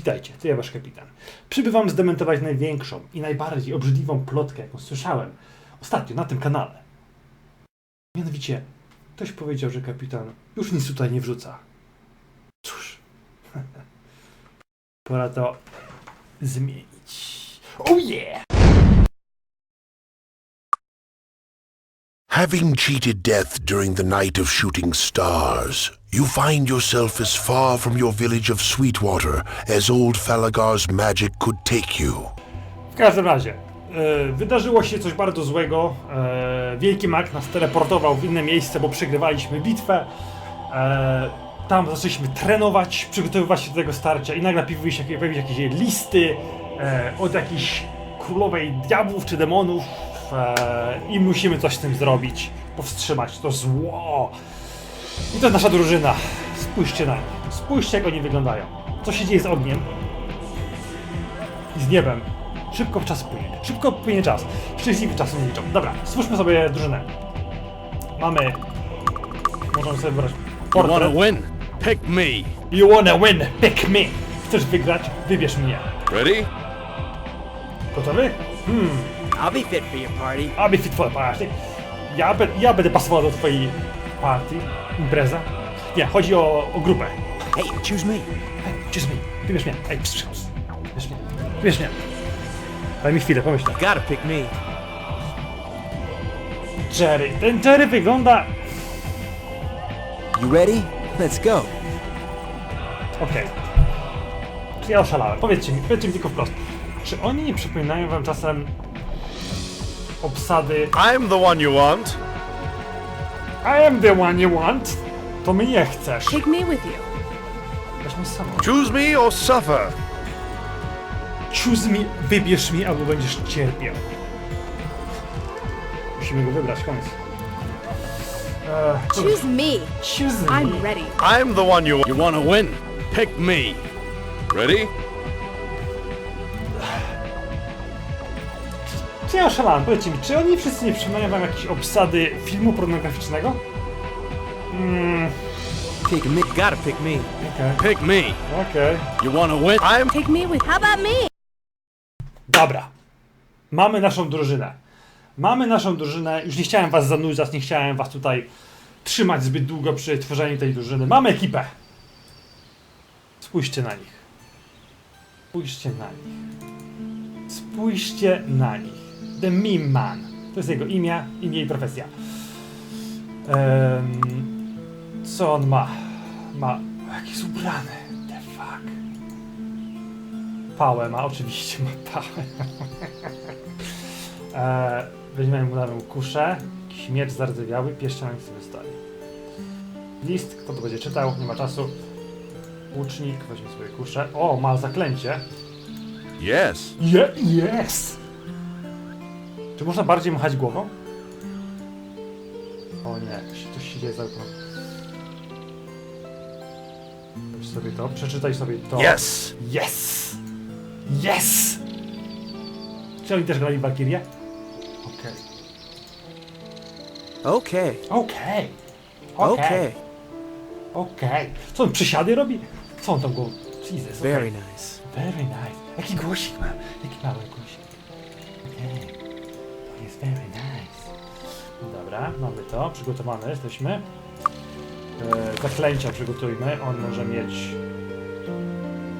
Witajcie, to ja wasz kapitan. Przybywam zdementować największą i najbardziej obrzydliwą plotkę, jaką słyszałem ostatnio na tym kanale. Mianowicie, ktoś powiedział, że kapitan już nic tutaj nie wrzuca. Cóż, pora to zmienić. Oh yeah! Having cheated death during the night of shooting stars, you find yourself as far from your village of Sweetwater as old Falagar's magic could take you. W każdym razie, e, wydarzyło się coś bardzo złego. E, Wielki Mak nas teleportował w inne miejsce, bo przegrywaliśmy bitwę. E, tam zaczęliśmy trenować, przygotowywać się do tego starcia i nagle pojawiły się, pojawiły się jakieś listy od jakiejś królowej diabłów czy demonów e, i musimy coś z tym zrobić, powstrzymać to zło. I to jest nasza drużyna. Spójrzcie na nich. Spójrzcie jak oni wyglądają. Co się dzieje z ogniem? i z niebem. Szybko czas płynie. Szybko płynie czas. Szczęśliwy czas nie liczą. Dobra, stwórzmy sobie drużynę. Mamy... Możemy sobie wybrać You wanna portret. win? Pick me. You wanna win, pick me! Chcesz wygrać? Wybierz mnie. Ready? Gotowy? Hmm, I'll be fit for your party. I'll be fit for the party. Ja, be, ja będę pasował do twojej party, impreza. Nie, chodzi o, o grupę. Hey, choose me. Hej, choose me. Wybierz mnie. Ej, psz, psz, wybierz mnie. Mnie. Daj mi chwilę, pomyślę. Gotta pick me. Jerry. Ten Jerry wygląda... You ready? Let's go. Okej. Czy ja oszalałem? Powiedzcie mi, powiedzcie mi tylko wprost. Czy oni nie przypominają wam czasem obsady I'm the one you want. I am the one you want? To mnie chcesz. Take me with you. Weźmy z sobą. Choose me or suffer. Choose me, wybierz mi, albo będziesz cierpiał. Musimy go wybrać, koniec. Eee, Choose me. choose me. I'm ready. I'm the one you want. You wanna win? Pick me. Ready? Czy ja oszalałem? Powiedzcie mi, czy oni wszyscy nie przypominają wam jakieś obsady filmu pornograficznego? Mmm, Pick me. Gotta pick me. okej, Pick me. okej. You wanna win? I'm Take me with. How about me? Dobra. Mamy naszą drużynę. Mamy naszą drużynę. Już nie chciałem was zanudzać, nie chciałem was tutaj trzymać zbyt długo przy tworzeniu tej drużyny. Mamy ekipę. Spójrzcie na nich. Spójrzcie na nich. Spójrzcie na nich. The Meme Man. To jest jego imię, imię i profesja. Em, co on ma? Ma... Jak jest ubrany? The fuck. Pałę ma, oczywiście ma pałę. e, weźmiemy mu nową kuszę, jakiś miecz zardzewiały, pierścionek sobie stoi. List, kto to będzie czytał, nie ma czasu. Łucznik, weźmie sobie kuszę. O, ma zaklęcie. Yes. Je, yes! Czy można bardziej machać głową? O nie, się- coś się dzieje za. Weź sobie to, przeczytaj sobie to. Yes. Yes! Yes! Czy oni też grali w Valkyrię? Okej. Okay. Okej. Okay. Okej. Co on przysiady robi? Co on tam go... Jesus, okej. Very nice. Very nice. Jaki głosik ma? Jaki mały głosik. Very nice. Dobra, mamy to. Przygotowane jesteśmy. E, zaklęcia przygotujmy. On może mieć...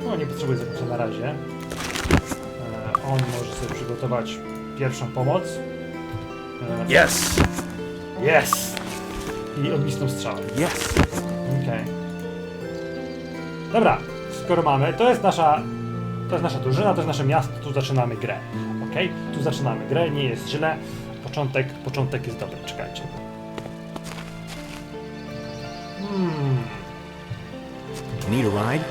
No, nie potrzebuje zaklęcia na razie. E, on może sobie przygotować pierwszą pomoc. E, Yes. Yes! I ognistą strzałę. Yes. Okej. Dobra, skoro mamy, to jest nasza. To jest nasza drużyna, to jest nasze miasto, tu zaczynamy grę. Okej? Tu zaczynamy grę, nie jest źle. Początek, początek jest dobry, czekajcie. Hmm. Need a ride?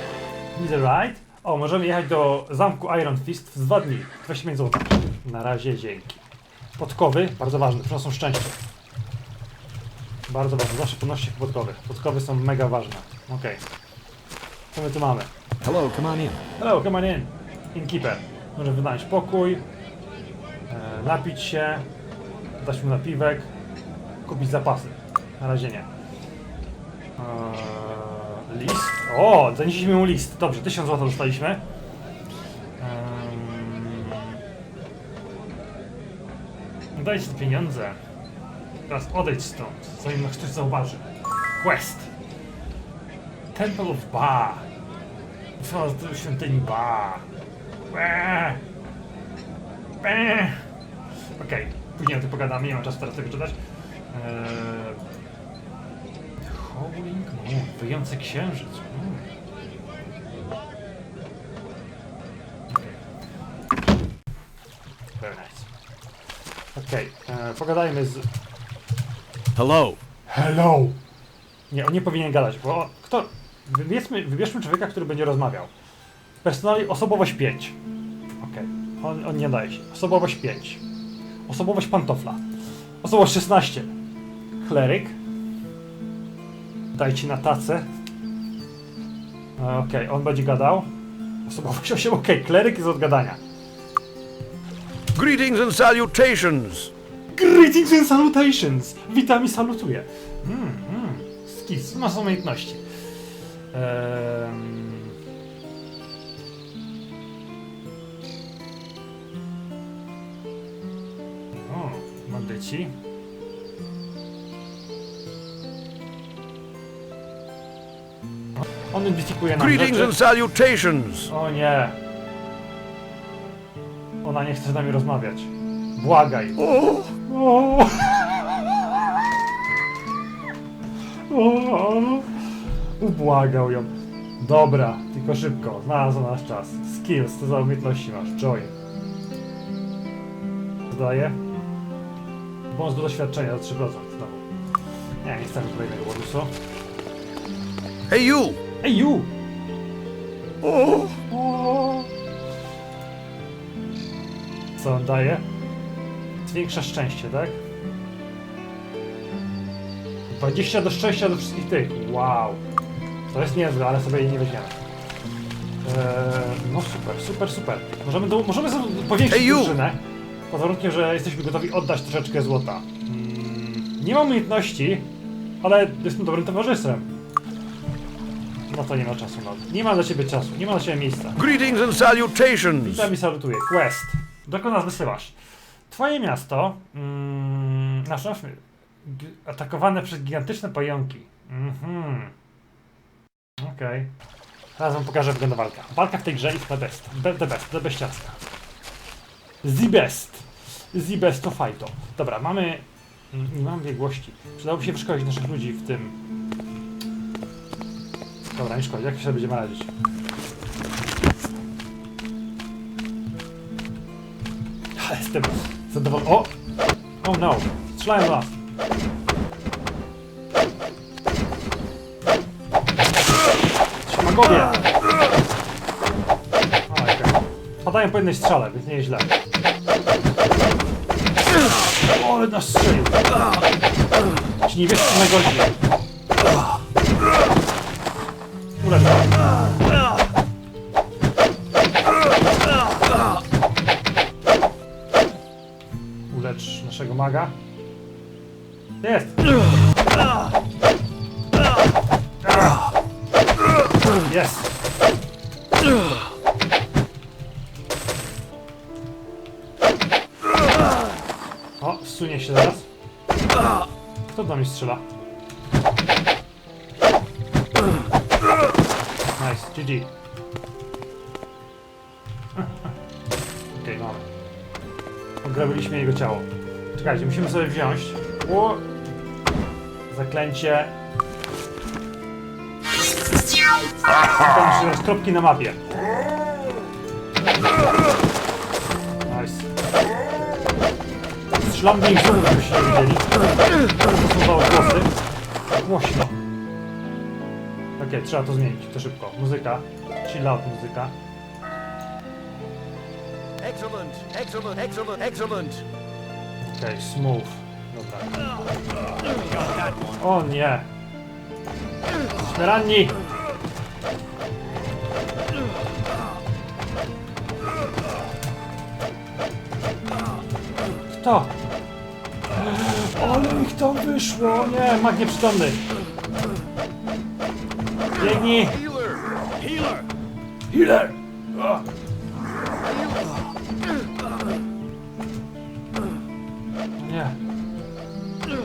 Need a ride? O, możemy jechać do zamku Iron Fist w dwa dni. 25 zł. Na razie dzięki. Podkowy, bardzo ważne, przynoszą szczęście. Bardzo ważne, zawsze podnoście podkowy. Podkowy są mega ważne. Okej. Co my tu mamy? Hello, come on in. Hello, come on in. Innkeeper. możemy wynająć pokój, e, napić się, dać mu napiwek, kupić zapasy. Na razie nie. E, list. O, zanieśliśmy mu list. Dobrze, 1000 zł dostaliśmy. No dajcie te pieniądze. Teraz odejdź stąd, zanim ktoś zauważy. Quest. Temple of Ba. Co do świątyni Ba. Be. Okej, później o tym pogadamy, nie mam czasu teraz tego czytać. Eee... Howling Moon, wyjący księżyc. Mm. Okej. Very nice. Okej, e, pogadajmy z... Hello. Hello! Nie, on nie powinien gadać, bo kto... Wybierzmy, wybierzmy człowieka, który będzie rozmawiał. Personali osobowość 5. Okej, on, on nie daje się. Osobowość 5. Osobowość pantofla. Osobowość 16. Kleryk. Dajcie na tacę. Okej, on będzie gadał. Osobowość 8, okej, kleryk jest od gadania. Greetings and salutations. Greetings and salutations! Witam i salutuję. Mm, mm. Skills, masz umiejętności. Ehm... O, bandyci. On identyfikuje nam Greetings rzeczy. and salutations. O nie. Ona nie chce z nami rozmawiać. Błagaj. O. O. O. Ubłagał ją. Dobra, tylko szybko. Znalazł nasz czas. Skills, to za umiejętności masz. Join. Zdaje. Bonus do doświadczenia za 3% znowu. Nie, nie chcemy kolejnego bonusu. Hey, you. Ej, you! O, o. Co on daje? Zwiększa szczęście, tak? 20 do szczęścia do wszystkich tych. Wow. To jest niezłe, ale sobie jej nie weźmiemy. Eee, no super, super, super. Możemy, do, możemy sobie powiększyć Hey, drużynę. Pod warunkiem, że jesteśmy gotowi oddać troszeczkę złota. Mm, nie mam umiejętności, ale jestem dobrym towarzyszem. No to nie ma czasu na Nie ma dla ciebie czasu, nie ma dla ciebie miejsca. Greetings and salutations. Witam i salutuję. Quest. Dokąd nas wysyłasz? Twoje miasto, mm, nasz, nasz, g- atakowane przez gigantyczne pająki. Mhm. Okej. Teraz wam pokażę, jak wygląda walka. Walka w tej grze jest the best. Be, the best, the beściacka. The best. The best to fighto. Dobra, mamy... mm, Nie mam biegłości. Przydałoby się wyszkolić naszych ludzi w tym... Dobra, nie szkodzi. Jak się będziemy radzić? Ja Jestem zadowolony. O! Oh no! Strzelają do magowie! O, okej. Padają po jednej strzale, więc nie jest źle. O, ale nas strzelił! Ci nie wiesz. Ulecz naszego maga. Jest! Jest! O, zsunie się zaraz. Kto do mnie strzela? Nice, GG. Okej, mamy. Ograbiliśmy jego ciało. Czekajcie, musimy sobie wziąć. O! Zaklęcie. Raz kropki na mapie. Nice. Strzelam do nich żebyście nie widzieli. Małe głosy. Głośno. Okej, trzeba to zmienić, to szybko. Muzyka. Chill out muzyka. Excellent, excellent, excellent, excellent. Okej, smooth. Dobra. O nie! Jesteśmy ranni! Kto? Ale ich tam wyszło! Nie, mag nieprzytomny! Biegnij! Healer. Healer. O!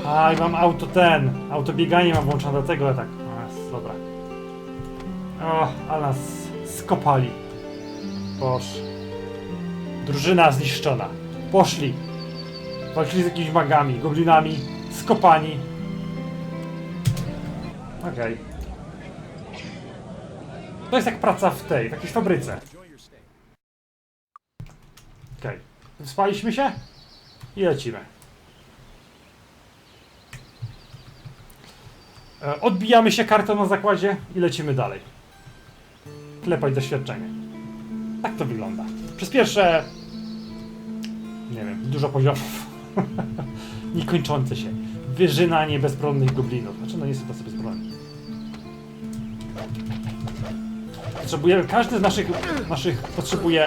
A, i mam auto ten. Auto bieganie mam włączone, dlatego tak. O, dobra. O, ale nas skopali. Boż. Drużyna zniszczona. Poszli. Walczyli z jakimiś magami, goblinami, skopani. Okej. To jest jak praca w tej, w jakiejś fabryce. Okej. Wyspaliśmy się? I lecimy. E, Odbijamy się kartą na zakładzie i lecimy dalej. Klepać doświadczenie. Tak to wygląda. Przez pierwsze... Nie wiem, dużo poziomów. Niekończące się. Wyżynanie bezbronnych goblinów. Znaczy, no nie są tacy bezbronni. Potrzebujemy, każdy z naszych, naszych potrzebuje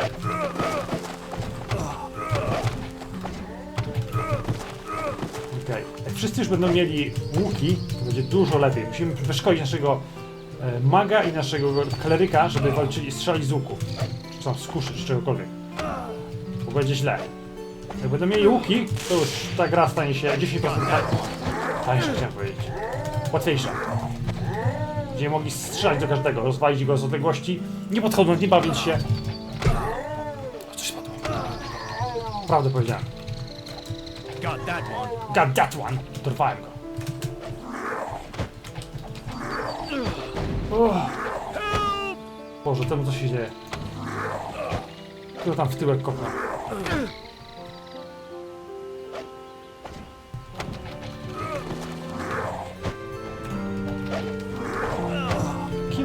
Okej. Jak wszyscy już będą mieli łuki, to będzie dużo lepiej. Musimy wyszkolić naszego e, maga i naszego kleryka, żeby walczyli, strzelali z łuku. Czy tam z kuszy, czy czegokolwiek. Bo będzie źle. Jak będą mieli łuki, to już ta gra stanie się 10% tańsza. Tańsza chciałem powiedzieć. Łatwiejsza. Będziemy mogli strzelać do każdego, rozwalić go z odległości, nie podchodząc, nie bawiąc się. O, coś spadło. Prawdę powiedziałem. Got that one. Got that one! Dorwałem go. Uff. Boże, temu co się dzieje. Kto tam w tyłek kopnął?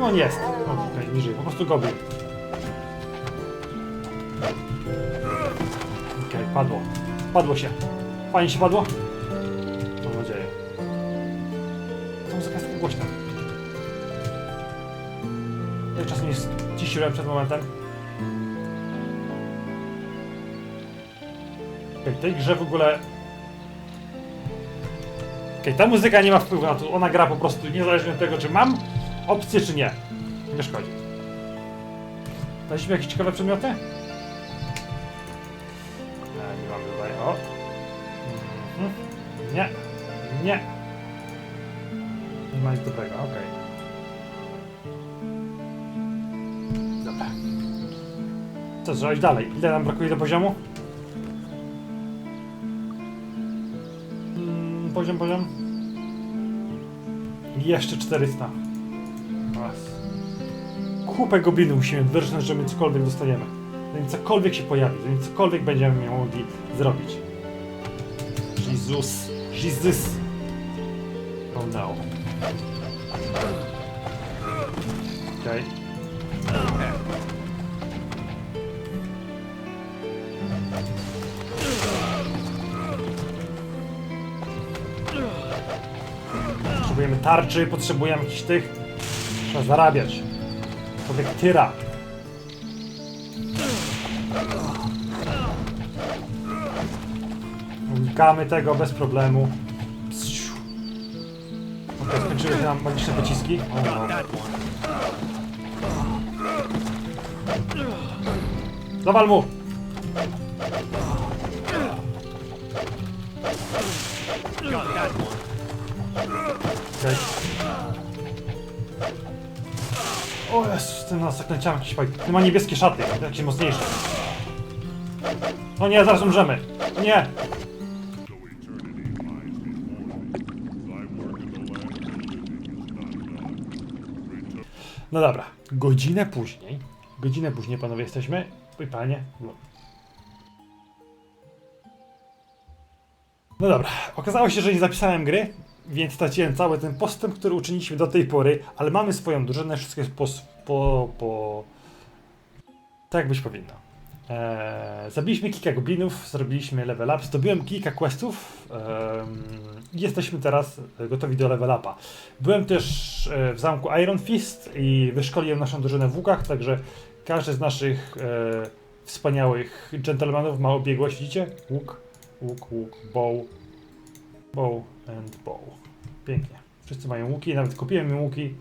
Kim on jest? O, okej, niżej, po prostu goblin. Okej, padło. Padło się. Fajnie się padło? Mam nadzieję. Ta muzyka jest taka głośna. Ja czasem nie ciszyłem przed momentem. Okej, w tej grze w ogóle... Okej, ta muzyka nie ma wpływu na to. Ona gra po prostu niezależnie od tego, czy mam opcję, czy nie. Nie szkodzi. Daliśmy jakieś ciekawe przedmioty? E, nie mamy tutaj. O! Mhm. Nie. Nie. Nie ma nic dobrego, okej. Dobra. Co, iść dalej. Ile nam brakuje do poziomu? Mm, poziom, poziom. Jeszcze 400. Raz. Kupę goblinów musimy wyrżnąć, żeby cokolwiek dostaniemy. Zanim cokolwiek się pojawi, zanim cokolwiek będziemy mogli zrobić. Jesus. Jesus. Oh no. Okej. Potrzebujemy tarczy, potrzebujemy jakichś tych. Trzeba zarabiać. Człowiek tyra. Unikamy tego bez problemu. Okej, skończyły się nam magiczne pociski. O, no. Zawal mu! Ten nas zaklęciałem jakiś. Ty ma niebieskie szaty, jakieś mocniejsze. O nie, zaraz umrzemy. Nie! No dobra, godzinę później, godzinę później panowie jesteśmy, i panie, no. No dobra, okazało się, że nie zapisałem gry, więc straciłem cały ten postęp, który uczyniliśmy do tej pory, ale mamy swoją drużynę, wszystko jest po... po, tak być powinno. Eee, zabiliśmy kilka goblinów, zrobiliśmy level up, zdobyłem kilka questów i jesteśmy teraz gotowi do level upa. Byłem też e, w zamku Iron Fist i wyszkoliłem naszą drużynę w łukach, także każdy z naszych e, wspaniałych gentlemanów ma obiegłość, widzicie? Łuk, łuk, łuk, bow, bow and bow. Pięknie. Wszyscy mają łuki, nawet kupiłem im łuki,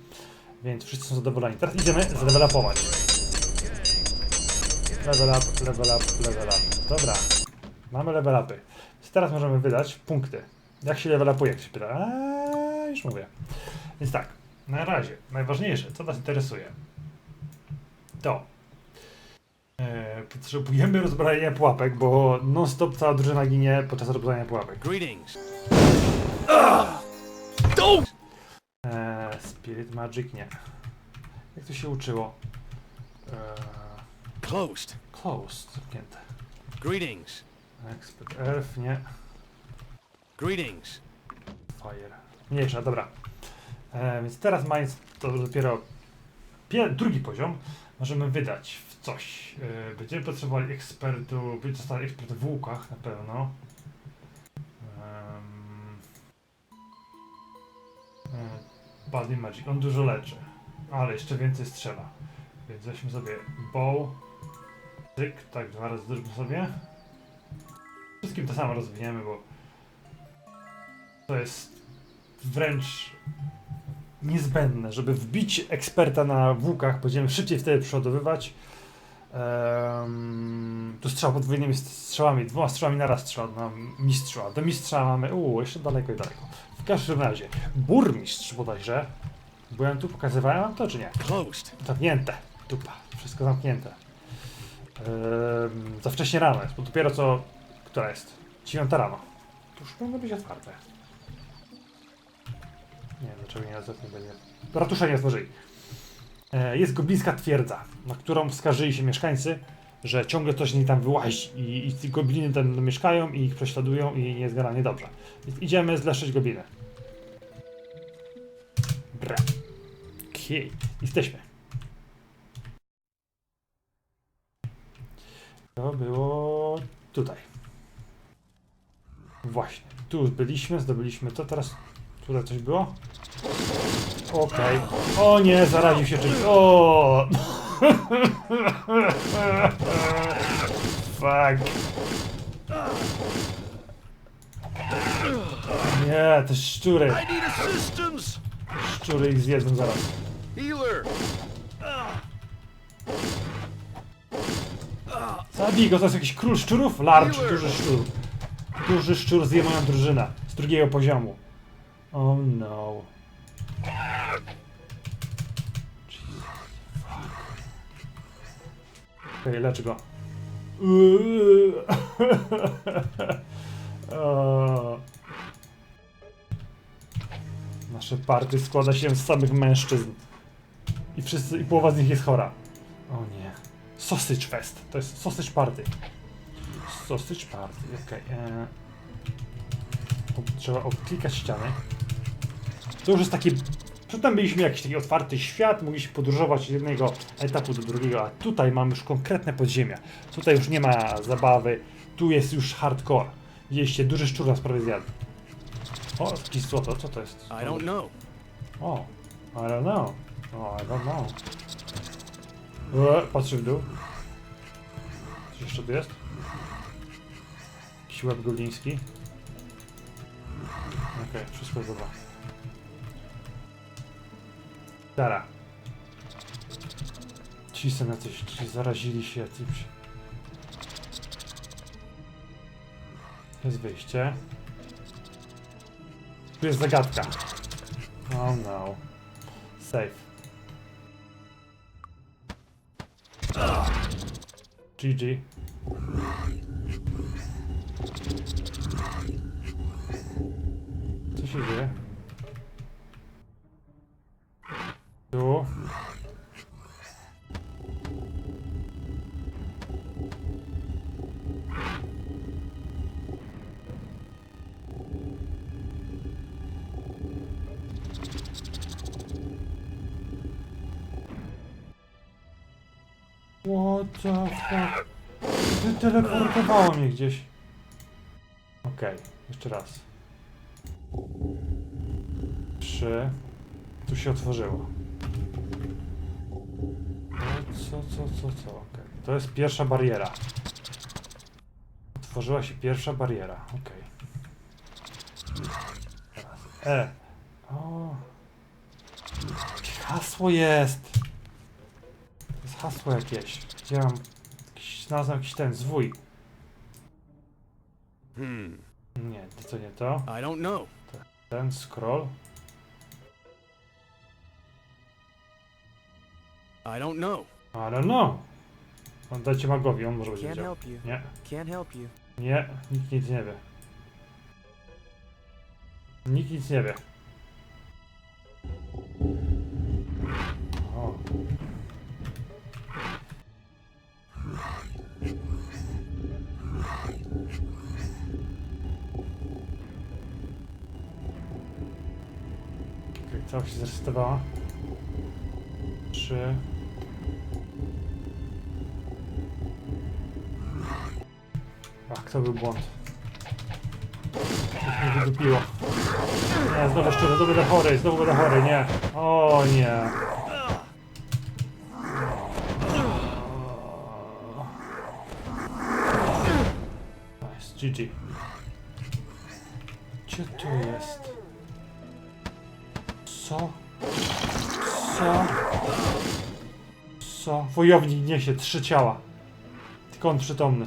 więc wszyscy są zadowoleni. Teraz idziemy zlevelapować. Level up, level up, level up. Dobra. Mamy level upy. Więc teraz możemy wydać punkty. Jak się levelupuje, jak się pyta? Eee, już mówię. Więc tak, na razie, najważniejsze, co nas interesuje, to e, potrzebujemy rozbrajania pułapek, bo non-stop cała drużyna ginie podczas rozbrajania pułapek. Greetings. Spirit Magic nie. Jak to się uczyło? E, Closed. closed, zamknięte. Greetings. Expert Elf, nie. Greetings. Fire. Mniejsza, dobra. E, więc teraz mając to dopiero pie- drugi poziom, możemy wydać w coś. E, będziemy potrzebowali ekspertu, będziemy dostali ekspert w łukach na pewno. Body Magic, on dużo leczy, ale jeszcze więcej strzela. Więc weźmy sobie bow, tyk, tak dwa razy zróbmy sobie. Wszystkim to samo rozwiniemy, bo to jest wręcz niezbędne, żeby wbić eksperta na włókach, będziemy szybciej wtedy przeładowywać. Um, tu strzał podwójnymi strzałami, dwoma strzałami na raz strzał na mistrzu, a do mistrza mamy, uuu, jeszcze daleko i daleko. W każdym razie, burmistrz bodajże, bo ja tu pokazywałem wam to, czy nie? Closed. Zamknięte. Dupa. Wszystko zamknięte. Ehm, za wcześnie rano jest, bo dopiero co... Która jest? 9 rano. To już powinno być otwarte. Nie wiem, dlaczego nie nie będzie. Ratusza nie otworzyli. E, jest goblińska twierdza, na którą skarżyli się mieszkańcy, że ciągle coś z niej tam wyłazi i, i gobliny tam mieszkają i ich prześladują i nie jest generalnie dobrze. Więc idziemy zleszczyć gobliny. Bra. Okej, jesteśmy. To było tutaj. Właśnie. Tu byliśmy, zdobyliśmy to, teraz tutaj coś było? Okej. O nie, zaraził się czymś. O! Fuck. Nie, te szczury. Szczury ich zjedzą zaraz. Zabij go, to jest jakiś król szczurów? Larcz, duży szczur. Duży szczur zje moją drużynę z drugiego poziomu. Oh no. Okej, lecz go. Nasze party składa się z samych mężczyzn. I wszyscy, i połowa z nich jest chora. O nie. Sausage Fest. To jest Sausage Party. Sausage Party, okej. Okay. Trzeba odklikać ściany. To już jest taki... Przedtem byliśmy jakiś taki otwarty świat, mogliśmy podróżować z jednego etapu do drugiego, a tutaj mamy już konkretne podziemia. Tutaj już nie ma zabawy, tu jest już hardcore. Widzieliście, duży szczur nas prawie zjadł. O, jakieś złoto, co to jest? I don't know. O, I don't know. O, I don't know. E, patrzę w dół. Coś jeszcze tu jest? Jakiś łeb gobliński. Okej, wszystko jest dobra. Dara. Ci są jacyś, ci zarazili się jacyś. Jest wyjście. Tu jest zagadka. Oh no. Safe. GG. Co się dzieje? What the fuck? Wyteleportowało mnie gdzieś. Okej, jeszcze raz. Trzy. Tu się otworzyło. No, co, co, co, co? Okej. To jest pierwsza bariera. Otworzyła się pierwsza bariera. Okej. Teraz E. O. Hasło jest. To jest hasło jakieś. Widziałam jakiś, znalazłem jakiś ten zwój. Hmm. Nie, to nie to. I don't know. Ten scroll. I don't know. Ale no. Oddajcie magowi, on może być Can't wiedział. help you. Nie, Can't help you. nie, nikt nic nie wie. Nikt nic nie wie. Okej, całość się zresetowała. Trzy. Ach, to był błąd. Coś mnie wydupiło. Nie, znowu szczerze, znowu będę chory, znowu będę chory, nie. O nie. GG. Gdzie to jest? Co? Co? Co? Wojownik niesie trzy ciała. Tylko on przytomny.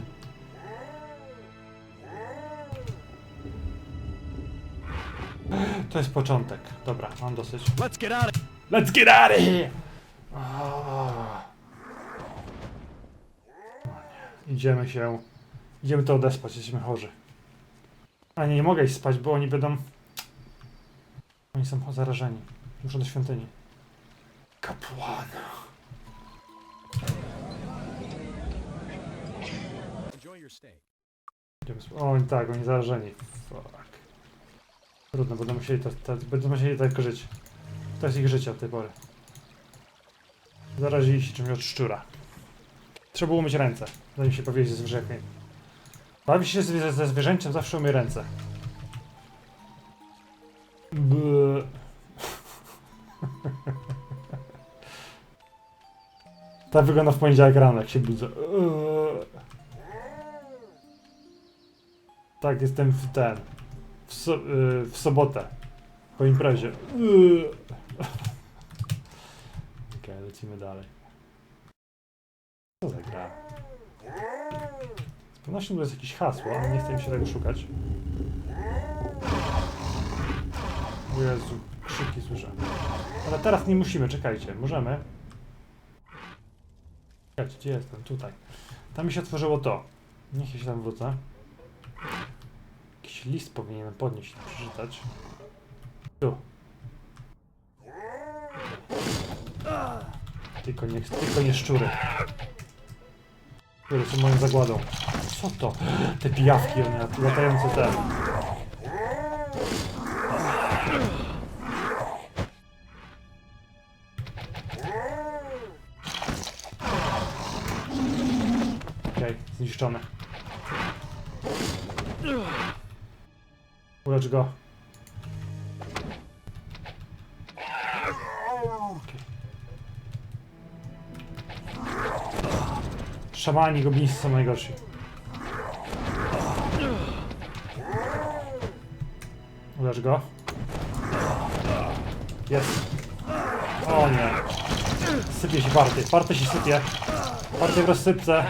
To jest początek. Dobra, mam dosyć. Let's get out of Let's get out of here! Idziemy się... Idziemy to odespać, jesteśmy chorzy. A nie, nie mogę iść spać, bo oni będą... Oni są zarażeni. Muszę do świątyni. Kapłan. Enjoy your stay. Idziemy sp- O, tak, oni zarażeni. Fuck. Trudno, będą musieli, to, to, będą musieli tak żyć. To jest ich życie od tej pory. Zarazili się czymś od szczura. Trzeba było umyć ręce, zanim się powiedzieć z grzechem. Bawi się ze, ze zwierzęciem, zawsze umie ręce. Ble. Tak wygląda w poniedziałek rano, jak się budzę. Tak, jestem w ten. W, so, y, w sobotę. Po imprezie. Okej, lecimy dalej. Co za gra? Pewnością to jest jakieś hasło, ale nie chcę mi się tego szukać. O Jezu, krzyki słyszę. Ale teraz nie musimy, czekajcie, możemy. Czekajcie, gdzie jestem? Tutaj. Tam mi się otworzyło to. Niech ja się tam wrócę. Jakiś list powinienem podnieść i przeczytać. Tu. Tylko nie, tylko nie szczury. Które są moją zagładą. Co to? Te pijawki, one lat- latające te. Okej, zniszczone. Ulecz go. Szamani goblińscy są najgorsi. Ulecz go. Jest. O nie. Sypie się party. Party się sypie. Party w rozsypce.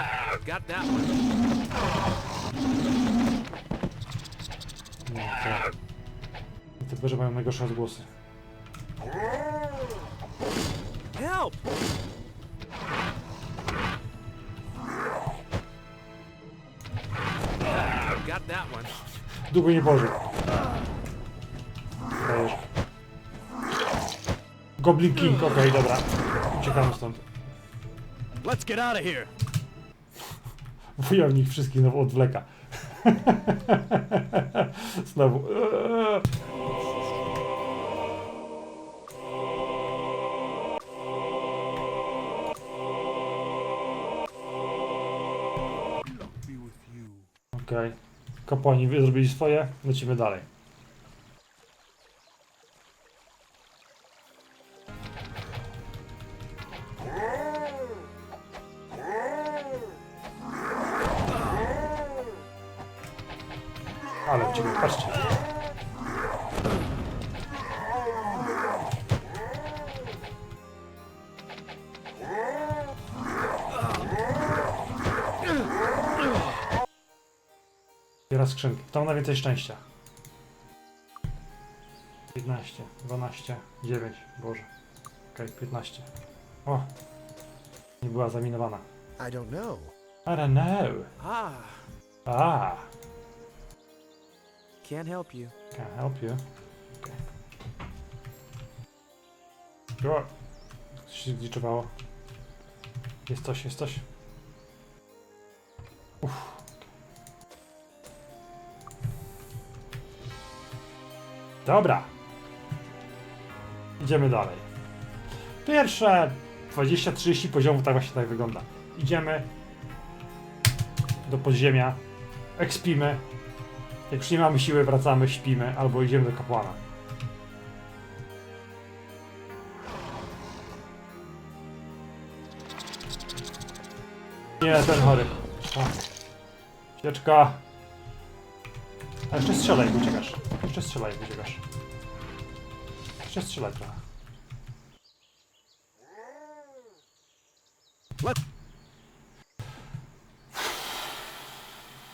Nie, to... Mają najgorsze odgłosy. Długo nie pożył. Goblin King, okej, dobra. Uciekamy stąd. Let's get out of here. Wojownik wszystkich znowu odwleka. znowu. Okej. Kapłani wy zrobili swoje, lecimy dalej. Ale lecimy, patrzcie. Otwiera skrzynki. Kto ma najwięcej szczęścia? 15, 12, 9. Boże. Okej, 15. O! Nie była zaminowana. I don't know. I don't know. Ah, Ah, can't help you. can I help you? Okay. Coś się zgliczowało. Jest coś, jest coś. Uff. Dobra. Idziemy dalej. Pierwsze 20-30 poziomów tak właśnie tak wygląda. Idziemy do podziemia, ekspimy. Jak już nie mamy siły, wracamy, śpimy, albo idziemy do kapłana. Nie, ten chory. O. A jeszcze strzelaj, jak uciekasz. Jeszcze strzelaj, jak uciekasz. Jeszcze strzelaj trochę.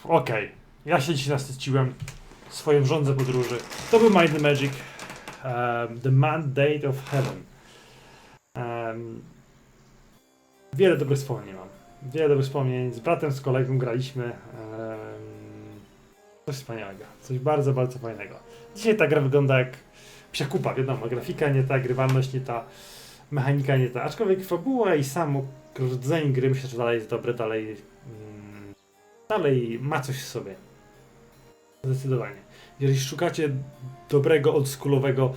Okej. Ja się dzisiaj nasyciłem swoją żądzę podróży. To był Might the Magic. Um, the Mandate of Heaven. Um, wiele dobrych wspomnień mam. Wiele dobrych wspomnień. Z bratem, z kolegą graliśmy. Um, coś wspaniałego. Coś bardzo, bardzo fajnego. Dzisiaj ta gra wygląda jak psia kupa, wiadomo. Grafika nie ta, grywalność nie ta, mechanika nie ta. Aczkolwiek fabuła i samo rdzeń gry myślę, że dalej jest dobre, dalej... Mm, dalej ma coś w sobie. Zdecydowanie. Jeżeli szukacie dobrego, oldschoolowego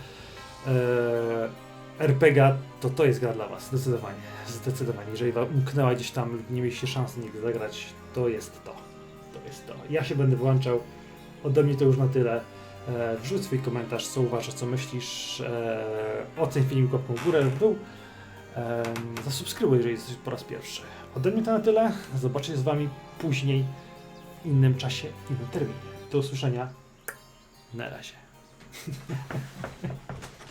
e, RPGa, to to jest gra dla Was. Zdecydowanie. Zdecydowanie. Jeżeli Wam umknęła gdzieś tam nie mieliście szansy nigdy zagrać, to jest to. To jest to. Ja się będę włączał. Ode mnie to już na tyle. E, wrzuć swój komentarz, co uważasz, co myślisz. E, oceń film łapką w górę w dół. Zasubskrybuj, jeżeli jesteś po raz pierwszy. Ode mnie to na tyle. Zobaczę się z Wami później, w innym czasie, w innym terminie. Do usłyszenia. Na razie.